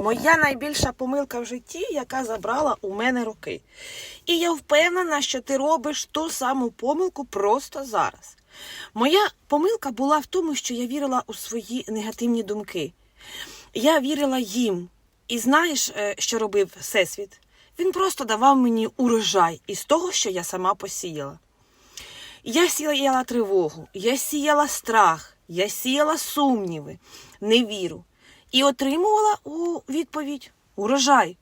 моя найбільша помилка в житті, яка забрала у мене роки. І я впевнена, що ти робиш ту саму помилку просто зараз. Моя помилка була в тому, що я вірила у свої негативні думки. Я вірила їм. І знаєш, е, що робив Всесвіт? Він просто давав мені урожай із того, що я сама посіяла. Я сіяла тривогу, я сіяла страх, я сіяла сумніви, невіру і отримувала у відповідь урожай.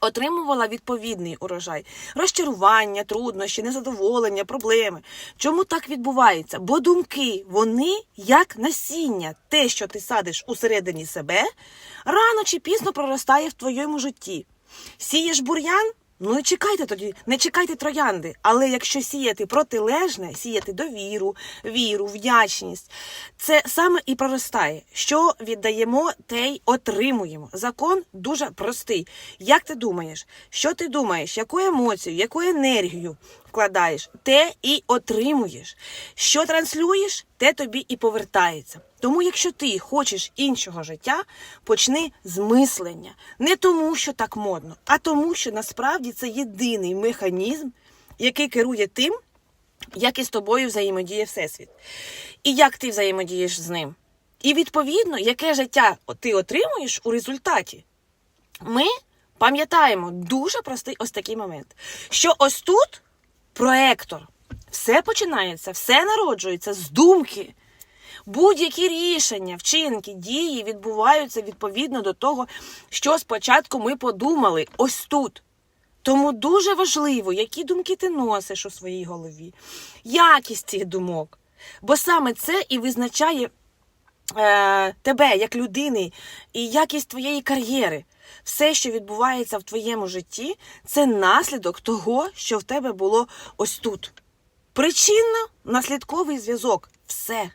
Отримувала відповідний урожай, розчарування, труднощі, незадоволення, проблеми. Чому так відбувається? Бо думки, вони як насіння, те, що ти садиш усередині себе, рано чи пізно проростає в твоєму житті. Сієш бур'ян, Ну і чекайте тоді, не чекайте троянди. Але якщо сіяти протилежне, сіяти довіру, віру, вдячність, це саме і проростає. Що віддаємо, те й отримуємо. Закон дуже простий. Як ти думаєш, що ти думаєш, яку емоцію, яку енергію вкладаєш, те і отримуєш. Що транслюєш, те тобі і повертається. Тому, якщо ти хочеш іншого життя, почни з мислення. Не тому, що так модно, а тому, що насправді це єдиний механізм, який керує тим, як із тобою взаємодіє Всесвіт. І як ти взаємодієш з ним. І відповідно, яке життя ти отримуєш у результаті. Ми пам'ятаємо дуже простий ось такий момент, що ось тут проектор. Все починається, все народжується з думки. Будь-які рішення, вчинки, дії відбуваються відповідно до того, що спочатку ми подумали ось тут. Тому дуже важливо, які думки ти носиш у своїй голові, якість цих думок. Бо саме це і визначає е, тебе як людини і якість твоєї кар'єри. Все, що відбувається в твоєму житті, це наслідок того, що в тебе було ось тут. Причинно-наслідковий зв'язок. Все.